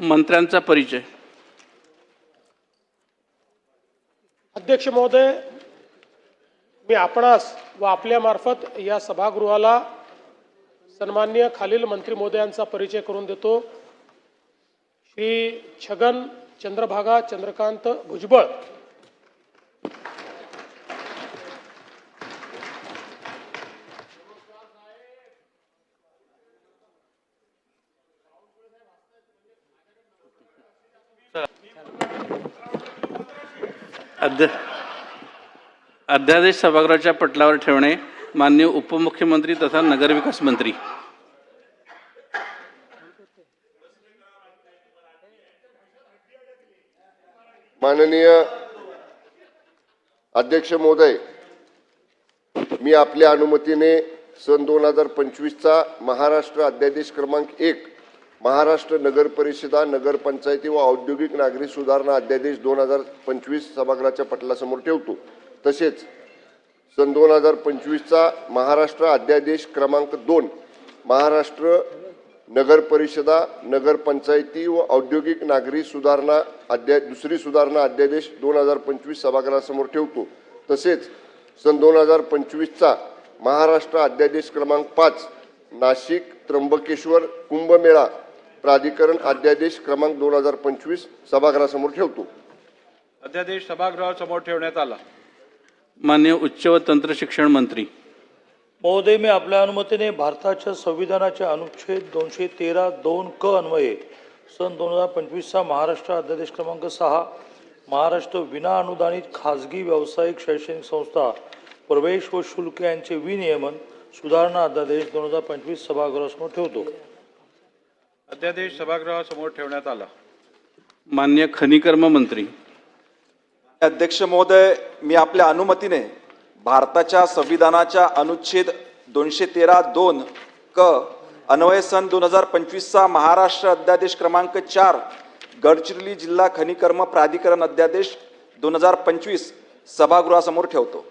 मंत्र्यांचा परिचय. अध्यक्ष महोदय मी आपणास व आपल्यामार्फत या सभागृहाला सन्मान्य खालील मंत्री महोदयांचा परिचय करून देतो. श्री छगन चंद्रभागा चंद्रकांत भुजबळ. अध्य अध्यादेश सभागृहाच्या पटलावर ठेवणे मान्य उपमुख्यमंत्री तथा नगरविकास मंत्री. माननीय अध्यक्ष महोदय मी आपल्या अनुमतीने सन दोन हजार पंचवीसचा महाराष्ट्र अध्यादेश क्रमांक एक महाराष्ट्र नगर परिषदा नगरपंचायती व औद्योगिक नागरी सुधारणा अध्यादेश दोन हजार पंचवीस सभागृहाच्या पटलासमोर ठेवतो. तसेच सन दोन हजार पंचवीसचा महाराष्ट्र अध्यादेश क्रमांक दोन महाराष्ट्र नगर परिषदा नगरपंचायती व औद्योगिक नागरी सुधारणा अध्या दुसरी सुधारणा अध्यादेश दोन हजार पंचवीस सभागृहासमोर ठेवतो. तसेच सन दोन हजार पंचवीसचा महाराष्ट्र अध्यादेश क्रमांक पाच नाशिक त्र्यंबकेश्वर कुंभमेळा प्राधिकरण अध्यादेश क्रमांक दोन हजार पंचवीस सभागृहासमोर ठेवतो. अध्यादेश सभागृहासमोर ठेवण्यात आला. मान्य उच्च व तंत्र शिक्षण मंत्री. महोदय मी आपल्या अनुमतीने भारताच्या संविधानाच्या अनुच्छेद दोनशे तेरा दोन क अन्वये सन दोन हजार पंचवीसचा महाराष्ट्र अध्यादेश क्रमांक सहा महाराष्ट्र विना अनुदानित खाजगी व्यावसायिक शैक्षणिक संस्था प्रवेश व शुल्क यांचे विनियमन सुधारणा अध्यादेश दोन हजार पंचवीस सभागृहासमोर ठेवतो. अध्यादेश सभागृहासमोर ठेवण्यात आला. मान्य खनिकर्म मंत्री. अध्यक्ष महोदय मी आपल्या अनुमतीने भारताच्या संविधानाच्या अनुच्छेद दोनशे तेरा दोन क अन्वये सन दोन हजार पंचवीसचा महाराष्ट्र अध्यादेश क्रमांक चार गडचिरोली जिल्हा खनिकर्म प्राधिकरण अध्यादेश दोन हजार पंचवीस सभागृहासमोर ठेवतो.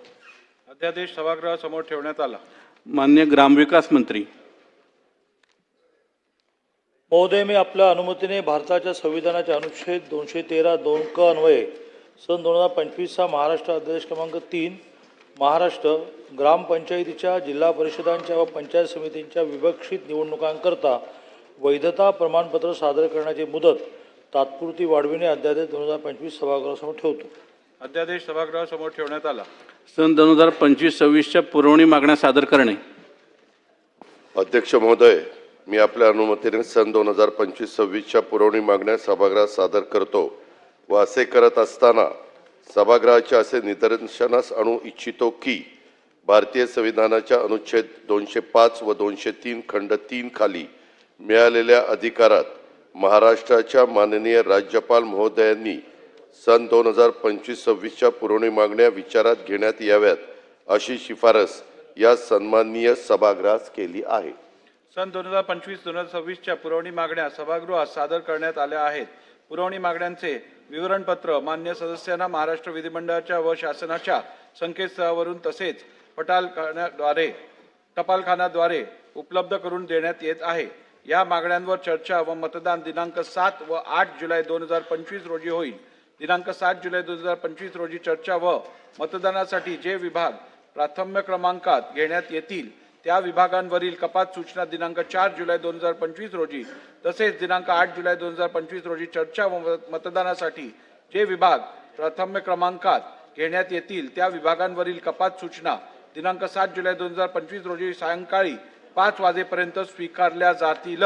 अध्यादेश सभागृहासमोर ठेवण्यात आला. मान्य ग्रामविकास मंत्री. महोदय मी आपल्या अनुमतीने भारताच्या संविधानाच्या अनुच्छेद दोनशे तेरा दोन क अन्वये सन दोन हजार पंचवीसचा महाराष्ट्र अध्यादेश क्रमांक तीन महाराष्ट्र ग्रामपंचायतीच्या जिल्हा परिषदांच्या व पंचायत समितींच्या विवक्षित निवडणुकांकरता वैधता प्रमाणपत्र सादर करण्याची मुदत तात्पुरती वाढविणे अध्यादेश दोन हजार पंचवीस सभागृहासमोर ठेवतो. अध्यादेश सभागृहासमोर ठेवण्यात आला. सन दोन हजार पंचवीस सव्वीसच्या पुरवणी मागण्या सादर करणे. अध्यक्ष महोदय मी आपल्या अनुमतीने सन दोन हजार पंचवीस सव्वीसच्या पुरवणी मागण्या सभागृहात सादर करतो व असे करत असताना सभागृहाचे असे निदर्शनास आणू इच्छितो की भारतीय संविधानाच्या अनुच्छेद दोनशे पाच व दोनशे तीन खंड तीन खाली मिळालेल्या अधिकारात महाराष्ट्राच्या माननीय राज्यपाल महोदयांनी सन दोन हजार पंचवीस सव्वीसच्या पुरवणी मागण्या विचारात घेण्यात याव्यात अशी शिफारस या सन्माननीय सभागृहास केली आहे. सन दोन हजार पंचवीस दोन हजार सव्वीसच्या पुरवणी मागण्या सभागृहात सादर करण्यात आल्या आहेत. पुरवणी मागण्यांचे विवरणपत्र मान्य सदस्यांना महाराष्ट्र विधिमंडळाच्या व शासनाच्या संकेतस्थळावरून तसेच पटालखान्याद्वारे टपालखान्याद्वारे उपलब्ध करून देण्यात येत आहे. या मागण्यांवर चर्चा व मतदान दिनांक सात व आठ जुलै दोन हजार पंचवीस रोजी होईल. दिनांक सात जुलै दोन हजार पंचवीस रोजी चर्चा व मतदानासाठी जे विभाग प्राथम्य क्रमांकात घेण्यात येतील त्या विभागांवरील कपात सूचना दिनांक चार जुलै दोन हजार पंचवीस रोजी तसेच दिनांक आठ जुलै दोन हजार पंचवीस रोजी चर्चा व मतदानासाठी जे विभाग प्राथम्य क्रमांकात घेण्यात येतील त्या विभागांवरील कपात सूचना दिनांक सात जुलै दोन हजार पंचवीस रोजी सायंकाळी पाच वाजेपर्यंत स्वीकारल्या जातील.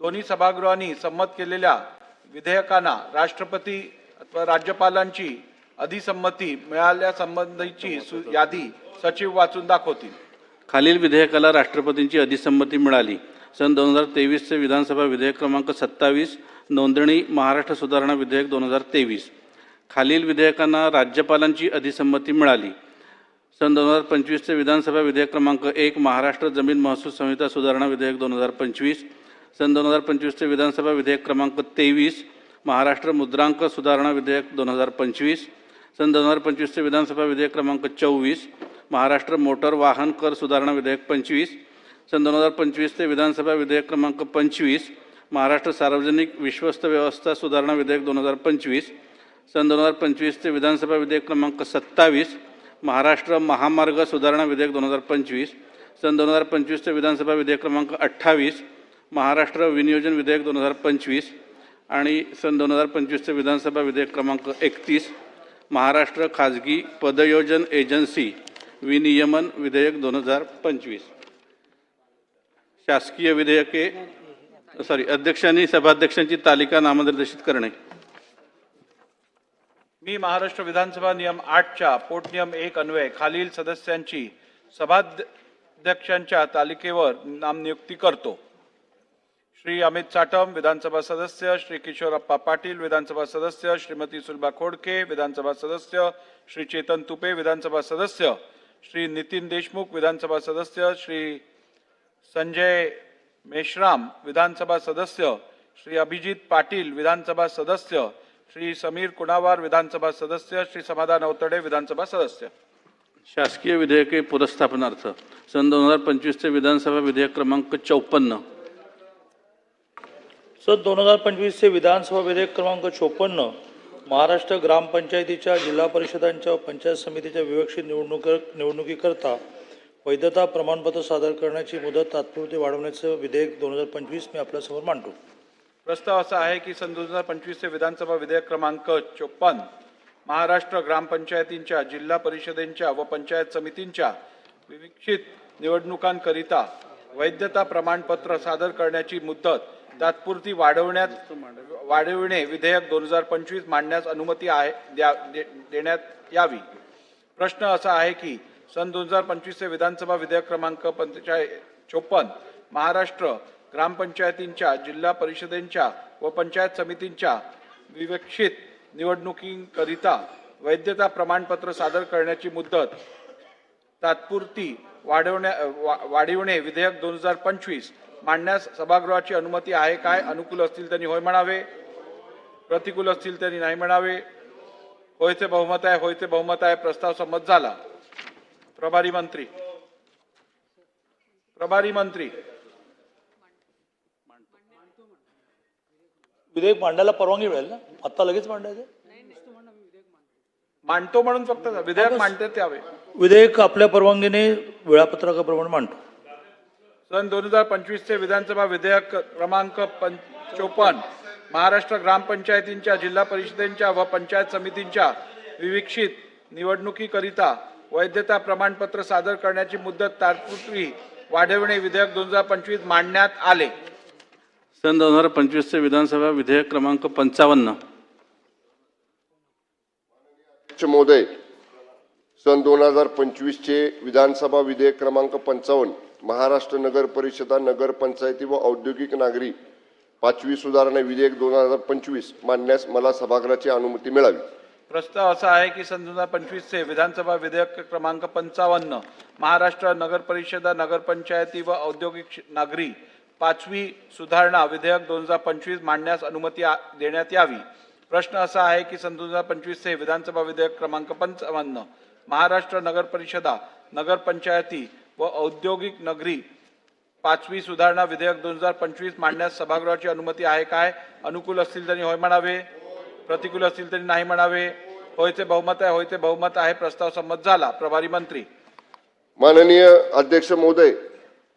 दोन्ही सभागृहांनी संमत केलेल्या विधेयकांना राष्ट्रपती अथवा राज्यपालांची अधिसंमती मिळाल्यासंबंधीची सु- यादी सचिव वाचून दाखवतील. खालील विधेयकाला राष्ट्रपतींची अधिसंमती मिळाली. सन दोन हजार तेवीसचे विधानसभा विधेयक क्रमांक सत्तावीस नोंदणी महाराष्ट्र सुधारणा विधेयक दोन हजार तेवीस. खालील विधेयकांना राज्यपालांची अधिसंमती मिळाली. सन दोन हजार पंचवीसचे विधानसभा विधेयक क्रमांक एक महाराष्ट्र जमीन महसूल संहिता सुधारणा विधेयक दोन हजार पंचवीस. सन दोन हजार पंचवीसचे विधानसभा विधेयक क्रमांक तेवीस महाराष्ट्र मुद्रांक सुधारणा विधेयक दोन हजार पंचवीस. सन दोन हजार पंचवीसचे विधानसभा विधेयक क्रमांक चोवीस महाराष्ट्र मोटर वाहन कर सुधारणा विधेयक पंचवीस सन दोन हजार पंचवीस ते विधानसभा विधेयक क्रमांक पंचवीस महाराष्ट्र सार्वजनिक विश्वस्त व्यवस्था सुधारणा विधेयक दोन हजार पंचवीस सन दोन हजार पंचवीस ते विधानसभा विधेयक क्रमांक सत्तावीस महाराष्ट्र महामार्ग सुधारणा विधेयक दोन हजार पंचवीस सन दोन हजार पंचवीस ते विधानसभा विधेयक क्रमांक अठ्ठावीस महाराष्ट्र विनियोजन विधेयक दोन हजार पंचवीस आणि सन दोन हजार पंचवीस ते विधानसभा विधेयक क्रमांक एकतीस. महाराष्ट्र खाजगी पदयोजन एजन्सी विनियमन विधेयक दोन हजार पंचवीस. शासकीय विधेयके सॉरी अध्यक्षांनी सभाध्यक्षांची तालिका नामनिर्देशित करणे. मी महाराष्ट्र विधानसभा नियम आठच्या पोटनियम एक अन्वये खालील सदस्यांची सभाध्यक्षांच्या तालिकेवर नामनियुक्ती करतो. श्री अमित साटम विधानसभा सदस्य श्री किशोरप्पा पाटील विधानसभा सदस्य श्रीमती सुलभा खोडके विधानसभा सदस्य श्री चेतन तुपे विधानसभा सदस्य श्री नितीन देशमुख विधानसभा सदस्य श्री संजय मेश्राम विधानसभा सदस्य श्री अभिजित पाटील विधानसभा सदस्य श्री समीर कुणावार विधानसभा सदस्य श्री समाधान अवतडे विधानसभा सदस्य. शासकीय विधेयके पुरस्थापनार्थ. सन दोन हजार पंचवीसचे विधानसभा विधेयक क्रमांक चौपन्न. सन दोन हजार पंचवीसचे विधानसभा विधेयक क्रमांक चोपन्न महाराष्ट्र ग्रामपंचायतीच्या जिल्हा परिषदांच्या पंचायत समितीच्या विवक्षित निवडणूक निवडणुकीकरता वैधता प्रमाणपत्र सादर करण्याची मुदत तात्पुरती वाढवण्याचं विधेयक दोन हजार पंचवीस मी आपल्यासमोर मांडतो. प्रस्ताव असा आहे की सन दोन हजार पंचवीसचे विधानसभा विधेयक क्रमांक चोपन्न महाराष्ट्र ग्रामपंचायतींच्या जिल्हा परिषदेंच्या व पंचायत समितींच्या विवक्षित निवडणुकांकरिता वैधता प्रमाणपत्र सादर करण्याची मुदत तात्पुरती वाढवण्यात वाढविणे विधेयक दोन हजार पंचवीस मांडण्यास अनुमती आहे द्या दे- देण्यात यावी. प्रश्न असा आहे की सन दोन हजार पंचवीसचे विधानसभा विधेयक क्रमांक पंचेचाळीस चोपन्न महाराष्ट्र ग्रामपंचायतींच्या जिल्हा परिषदेच्या व पंचायत समितींच्या विवक्षित निवडणुकीकरिता वैधता प्रमाणपत्र सादर करण्याची मुदत तात्पुरती वाढवण्या वा- वाढविणे विधेयक दोन हजार पंचवीस मांडण्यास सभागृहाची अनुमती आहे काय? अनुकूल असतील त्यांनी होय म्हणावे. प्रतिकूल असतील त्यांनी नाही म्हणावे. होयचे बहुमत आहे होयचे बहुमत आहे प्रस्ताव संमत झाला. प्रभारी मंत्री. प्रभारी मंत्री. विधेयक मांडायला परवानगी मिळेल ना? आत्ता लगेच मांडायचं? मांडतो म्हणून फक्त विधेयक मांडण्यात यावे विधेयक आपल्या परवानगीने वेळापत्रकाप्रमाणे मांडतो. सन दोन हजार पंचवीसचे विधानसभा विधेयक क्रमांक पं चोपन्न महाराष्ट्र ग्रामपंचायतींच्या जिल्हा परिषदेच्या व पंचायत समितींच्या विविक्षित निवडणुकीकरिता वैधता प्रमाणपत्र सादर करण्याची मुदत तात्पुरती वाढविणे विधेयक दोन हजार पंचवीस मांडण्यात आले. सन दोन हजार पंचवीसचे विधानसभा विधेयक क्रमांक पंचावन्न. महोदय सन दोन हजार पंचवीसचे विधानसभा विधेयक क्रमांक पंचावन्न. महाराष्ट्र नगर परिषदा नगर पंचायती व औद्योगिक नागरी पाचवी सुधारणा विधेयक दोन हजार पंचवीस मांडण्यास मला सभागृहाची अनुमती मिळावी. प्रस्ताव असा आहे की सन दोन हजार पंचवीसचे विधानसभा विधेयक क्रमांक पंचावन्न महाराष्ट्र नगर परिषदा नगरपंचायती व औद्योगिक नागरी पाचवी सुधारणा विधेयक दोन हजार पंचवीस मांडण्यास अनुमती आ- देण्यात यावी. प्रश्न असा आहे की सन दोन हजार पंचवीसचे विधानसभा विधेयक क्रमांक पंचावन्न महाराष्ट्र नगर परिषदा नगरपंचायती व औद्योगिक नगरी. पाचवी सुधारणा विधेयक दोन हजार पंचवीस मांडण्यास सभागृहाची अनुमती आहे काय? अनुकूल असतील त्यांनी होय म्हणावे. प्रतिकूल असतील त्यांनी नाही म्हणावे. होयचे बहुमत आहे होयचे बहुमत आहे प्रस्ताव संमत झाला. प्रभारी मंत्री. माननीय अध्यक्ष महोदय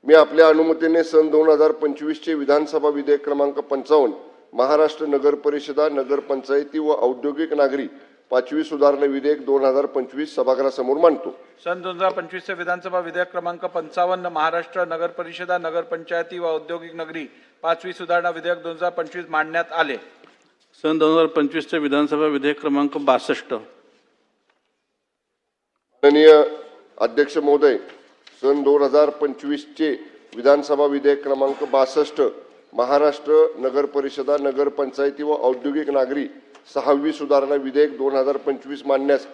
मी आपल्या अनुमतीने सन दोन हजार पंचवीसचे विधानसभा विधेयक क्रमांक पंचावन्न महाराष्ट्र नगर परिषदा नगर पंचायती व औद्योगिक नागरी पाचवी सुधारणा विधेयक दोन हजार पंचवीस सभागृहासमोर मांडतो. सन दोन हजार पंचवीसचे विधानसभा विधेयक क्रमांक पंचावन्न महाराष्ट्र नगर परिषदा नगरपंचायती व औद्योगिक नगरी पाचवी सुधारणा विधेयक दोन हजार पंचवीस मांडण्यात आले. सन दोन हजार पंचवीसचे विधानसभा विधेयक क्रमांक बासष्ट. माननीय अध्यक्ष महोदय सन दोन हजार पंचवीसचे विधानसभा विधेयक क्रमांक बासष्ट महाराष्ट्र नगर परिषदा नगर पंचायती व औद्योगिक नागरी सहावी सुधारणा विधेयक दोन हजार पंचवीस मांडण्यास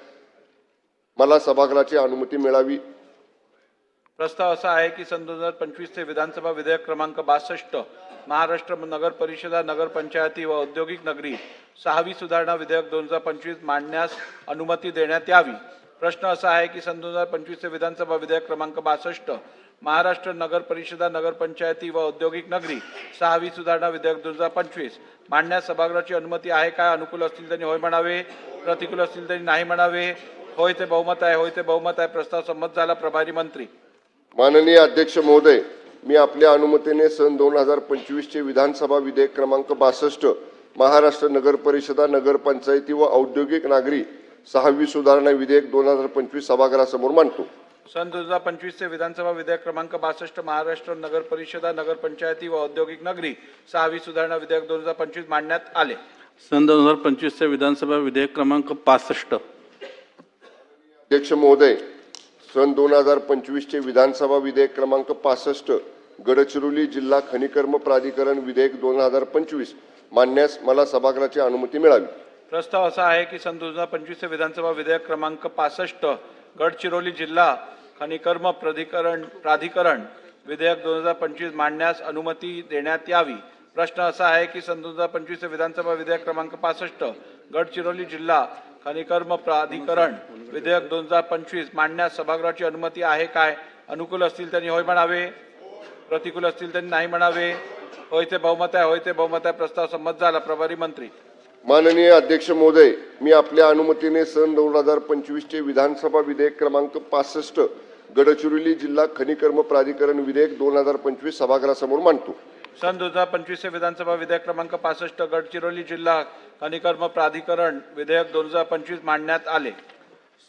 मला सभागृहाची अनुमती मिळावी. प्रस्ताव असा आहे की सन दोन हजार पंचवीसचे विधानसभा विधेयक क्रमांक बासष्ट महाराष्ट्र नगर परिषदा नगरपंचायती व औद्योगिक नगरी सहावी सुधारणा विधेयक दोन हजार पंचवीस मांडण्यास अनुमती देण्यात यावी. प्रश्न असा आहे की सन दोन हजार पंचवीसचे विधानसभा विधेयक क्रमांक बासष्ट महाराष्ट्र नगर परिषदा नगरपंचायती व औद्योगिक नगरी सहावी सुधारणा विधेयक दोन हजार पंचवीस. मांडण्यास सभागृहाची अनुमती आहे काय? अनुकूल असतील त्यांनी होय म्हणावे. प्रतिकूल असतील त्यांनी नाही म्हणावे. होय ते बहुमत आहे होय ते बहुमत आहे. प्रस्ताव संमत झाला. प्रभारी मंत्री. माननीय अध्यक्ष महोदय मी आपल्या अनुमतीने सन दोन हजार पंचवीसचे विधानसभा विधेयक क्रमांक बासष्ट महाराष्ट्र नगर परिषदा नगरपंचायती व औद्योगिक नागरी सहावी सुधारणा विधेयक दोन हजार पंचवीस सभागृहासमोर मांडतो. सन दोन हजार पंचवीसचे विधानसभा विधेयक क्रमांक बासष्ट महाराष्ट्र नगर परिषदा नगरपंचायती व औद्योगिक नगरी सहावी सुधारणा विधेयक दोन हजार पंचवीस मांडण्यात आले. सन दोन हजार पंचवीसचे विधानसभा विधेयक क्रमांक पासष्ट अध्यक्ष महोदय सन दोन हजार पंचवीसचे विधानसभा विधेयक क्रमांक पासष्ट गडचिरोली जिल्हा खनिकर्म प्राधिकरण विधेयक दोन हजार पंचवीस मांडण्यास मला सभागृहाची अनुमती मिळावी. प्रस्ताव असा आहे की सन दोन हजार पंचवीसचे विधानसभा विधेयक क्रमांक पासष्ट गडचिरोली जिल्हा खनिकर्म प्राधिकरण प्राधिकरण विधेयक दोन हजार पंचवीस मांडण्यास अनुमती देण्यात यावी. प्रश्न असा आहे की सन दोन हजार पंचवीस विधानसभा विधेयक क्रमांक पासष्ट गडचिरोली जिल्हा खनिकर्म प्राधिकरण विधेयक दोन हजार पंचवीस मांडण्यास सभागृहाची अनुमती आहे काय? अनुकूल असतील त्यांनी होय म्हणावे? प्रतिकूल असतील त्यांनी नाही म्हणावे? होय ते बहुमत आहे होय ते बहुमत आहे प्रस्ताव संमत झाला. प्रभारी मंत्री. माननीय अध्यक्ष महोदय मी आपल्या अनुमतीने सन दोन हजार पंचवीसचे विधानसभा विधेयक क्रमांक पासष्ट गडचिरोली जिल्हा खनिकर्म प्राधिकरण विधेयक दोन हजार पंचवीस सभागृहासमोर मांडतो. सन दोन हजार पंचवीसचे विधानसभा विधेयक क्रमांक पासष्ट गडचिरोली जिल्हा खनिकर्म प्राधिकरण विधेयक दोन हजार पंचवीस मांडण्यात आले.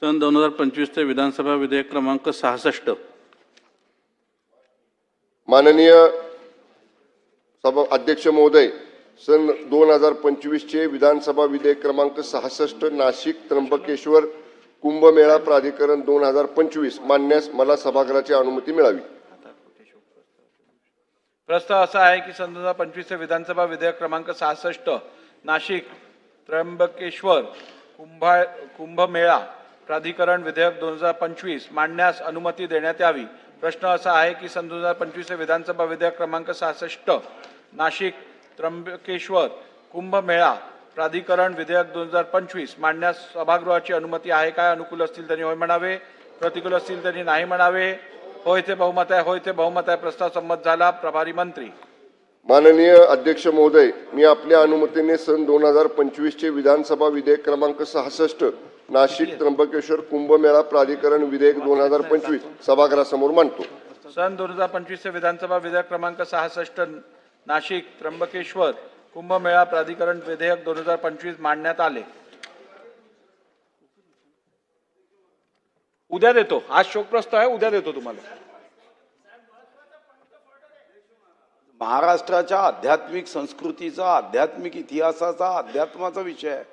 सन दोन हजार पंचवीसचे विधानसभा विधेयक क्रमांक सहासष्ट. माननीय सभा अध्यक्ष महोदय सन दोन हजार पंचवीसचे विधानसभा विधेयक क्रमांक सहासष्ट नाशिक त्र्यंबकेश्वर कुंभमेळा प्राधिकरण दोन हजार पंचवीस मानण्यास मला सभागृहाची अनुमती मिळावी. प्रस्ताव असा आहे की सन दोन हजार पंचवीसचे विधानसभा विधेयक क्रमांक सहासष्ट नाशिक त्र्यंबकेश्वर कुंभा कुंभमेळा प्राधिकरण विधेयक दोन हजार पंचवीस मांडण्यास अनुमती देण्यात यावी. प्रश्न असा आहे की सन दोन हजार पंचवीसचे विधानसभा विधेयक क्रमांक सहासष्ट नाशिक त्र्यंबकेश्वर कुंभमेळा प्राधिकरण विधेयक दोन हजार पंचवीस मांडण्यास सभागृहाची अनुमती आहे काय? अनुकूल असतील त्यांनी होय म्हणावे. प्रतिकूल असतील त्यांनी नाही म्हणावे. होय ते बहुमत आहे होय ते बहुमत आहे. प्रस्ताव संमत झाला प्रभारी मंत्री. माननीय अध्यक्ष महोदय मी आपल्या अनुमतीने सन दोन हजार पंचवीसचे विधानसभा विधेयक क्रमांक सहासष्ट नाशिक त्र्यंबकेश्वर कुंभमेळा प्राधिकरण विधेयक दोन हजार पंचवीस सभागृहासमोर मांडतो. सन दोन हजार पंचवीसचे विधानसभा विधेयक क्रमांक सहासष्ट नाशिक त्र्यंबकेश्वर कुंभमेळा प्राधिकरण विधेयक दोन हजार पंचवीस मांडण्यात आले. उद्या देतो. आज शोकप्रस्ताव आहे उद्या देतो तुम्हाला. महाराष्ट्राच्या आध्यात्मिक संस्कृतीचा आध्यात्मिक इतिहासाचा अध्यात्माचा विषय आहे.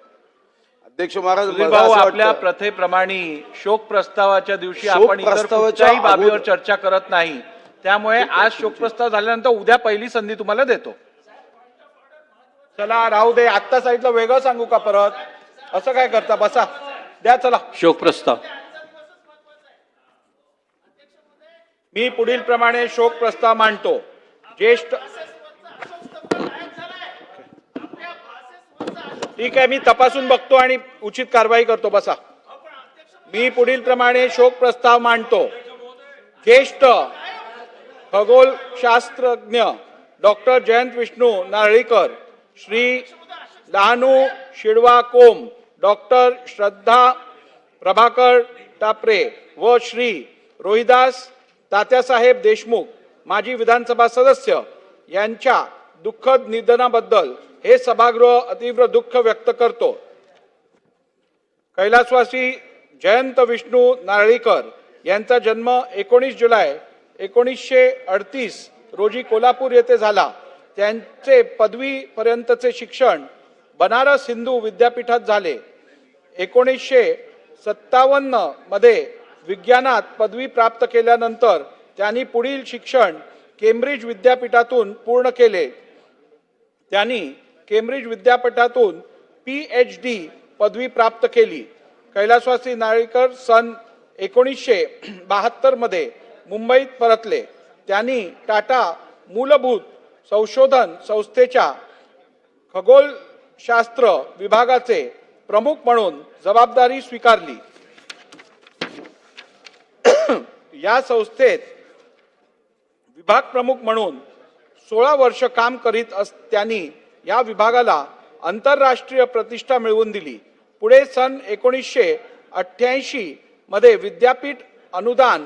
अध्यक्ष महाराज भाऊ आपल्या प्रथेप्रमाणे शोक प्रस्तावाच्या दिवशी आपण इतर प्रस्तावाच्या कुठच्याही बाबीवर चर्चा करत नाही. त्यामुळे आज शोक प्रस्ताव झाल्यानंतर उद्या पहिली संधी तुम्हाला देतो. चला राहू दे आत्ता साईडला वेगळं सांगू का परत? असं काय करता? बसा. द्या चला. शोक प्रस्ताव मी पुढील प्रमाणे शोक प्रस्ताव मांडतो. ज्येष्ठ ठीक आहे मी तपासून बघतो आणि उचित कारवाई करतो. बसा. मी पुढील प्रमाणे शोक प्रस्ताव मांडतो. ज्येष्ठ खगोलशास्त्रज्ञ डॉक्टर जयंत विष्णू नारळीकर. श्री डहाणू शिडवा कोम डॉक्टर श्रद्धा प्रभाकर टापरे व श्री रोहिदास तात्यासाहेब देशमुख माजी विधानसभा सदस्य यांच्या दुःखद निधनाबद्दल हे सभागृह अतीव्र दुःख व्यक्त करतो. कैलासवासी जयंत विष्णू नारळीकर यांचा जन्म एकोणीस जुलै एकोणीसशे अडतीस रोजी कोल्हापूर येथे झाला. त्यांचे पदवीपर्यंतचे शिक्षण बनारस हिंदू विद्यापीठात झाले. एकोणीसशे सत्तावन्नमध्ये विज्ञानात पदवी प्राप्त केल्यानंतर त्यांनी पुढील शिक्षण केम्ब्रिज विद्यापीठातून पूर्ण केले. त्यांनी केम्ब्रिज विद्यापीठातून पी एच डी पदवी प्राप्त केली. कैलासवासी नारळीकर सन एकोणीसशे बहात्तरमध्ये मुंबईत परतले. त्यांनी टाटा मूलभूत संशोधन संस्थेच्या खगोलशास्त्र विभागाचे प्रमुख म्हणून जबाबदारी स्वीकारली. या संस्थेत विभाग प्रमुख म्हणून सोळा वर्ष काम करीत अस त्यांनी या विभागाला आंतरराष्ट्रीय प्रतिष्ठा मिळवून दिली. पुढे सन एकोणीसशे अठ्ठ्याऐंशी मध्ये विद्यापीठ अनुदान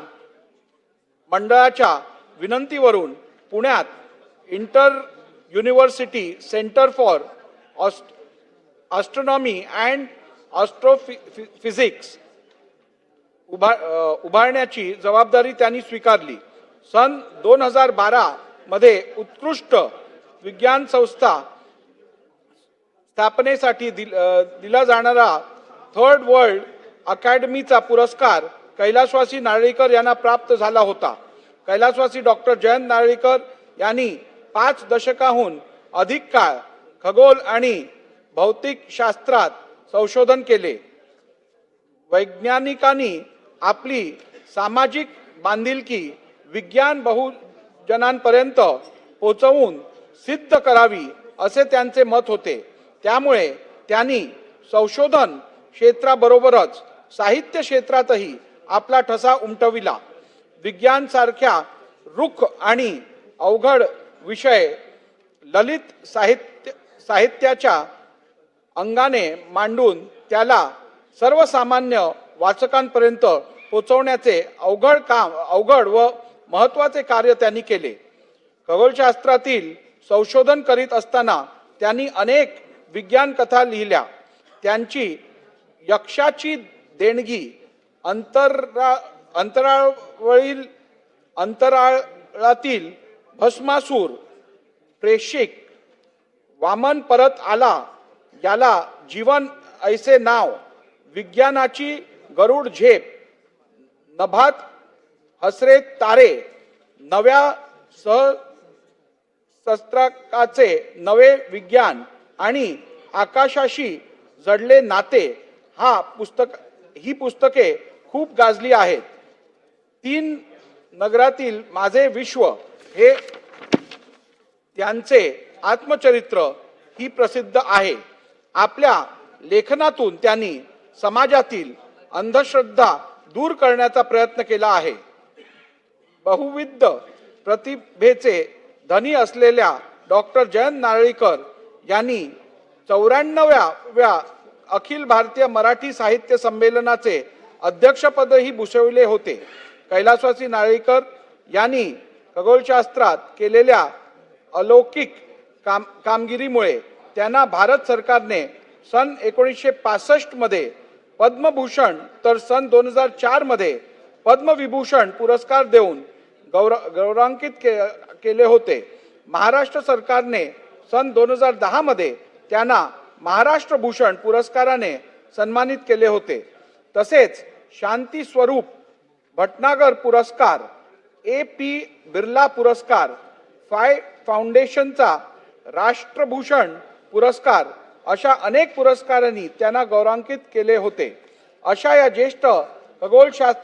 मंडळाच्या विनंतीवरून पुण्यात inter university centre for ast astronomy and astrophysics उभा उभारण्याची जबाबदारी त्यांनी स्वीकारली. सन दोन हजार बारामध्ये उत्कृष्ट विज्ञान संस्था स्थापनेसाठी दिल- दिला जाणारा थर्ड वर्ल्ड अकॅडमीचा पुरस्कार कैलासवासी नारळीकर यांना प्राप्त झाला होता. कैलासवासी डॉक्टर जयंत नारळीकर यांनी पाच दशकाहून अधिक काळ खगोल आणि भौतिक शास्त्रात संशोधन केले. वैज्ञानिकांनी आपली सामाजिक बांधिलकी विज्ञान बहुजनांपर्यंत पोचवून सिद्ध करावी असे त्यांचे मत होते. त्यामुळे त्यांनी संशोधन क्षेत्राबरोबरच साहित्य क्षेत्रातही आपला ठसा उमटविला. विज्ञानसारख्या रुख आणि अवघड विषय ललित साहित्य साहित्याच्या अंगाने मांडून त्याला सर्वसामान्य वाचकांपर्यंत पोचवण्याचे अवघड काम अवघड व महत्त्वाचे कार्य त्यांनी केले. खगोलशास्त्रातील संशोधन करीत असताना त्यांनी अनेक विज्ञान कथा लिहिल्या. त्यांची यक्षाची देणगी अंतरा अंतराळवरील अंतराळातील भस्मासूर प्रेषिक वामन परत आला याला जीवन ऐसे नाव विज्ञानाची गरुड झेप नभात हसरे तारे नव्या सह शस्त्रकाचे नवे विज्ञान आणि आकाशाशी जडले नाते हा पुस्तक ही पुस्तके खूप गाजली आहेत. तीन नगरातील माझे विश्व हे त्यांचे आत्मचरित्र ही प्रसिद्ध आहे. आपल्या लेखनातून त्यांनी समाजातील अंधश्रद्धा दूर करण्याचा प्रयत्न केला आहे. बहुविध प्रतिभेचे धनी असलेल्या डॉक्टर जयंत नारळीकर यांनी चौऱ्याण्णव्या अखिल भारतीय मराठी साहित्य संमेलनाचे अध्यक्षपदही भूषविले होते. कैलासवासी नारळीकर यांनी खगोलशास्त्रात केलेल्या अलौकिक काम कामगिरीमुळे त्यांना भारत सरकारने सन एकोणीसशे पासष्टमध्ये पद्मभूषण तर सन दोन हजार चारमध्ये पद्मविभूषण पुरस्कार देऊन गौर गौरवांकित के, केले होते. महाराष्ट्र सरकारने सन दोन हजार दहामध्ये त्यांना महाराष्ट्र भूषण पुरस्काराने सन्मानित केले होते. तसेच शांती स्वरूप भटनागर पुरस्कार ए पी बिर्ला पुरस्कार फाय फाउंडेशनचा राष्ट्रभूषण पुरस्कार अशा अनेक पुरस्कारांनी त्यांना गौरवांकित केले होते. अशा या ज्येष्ठ खगोलशास्त्र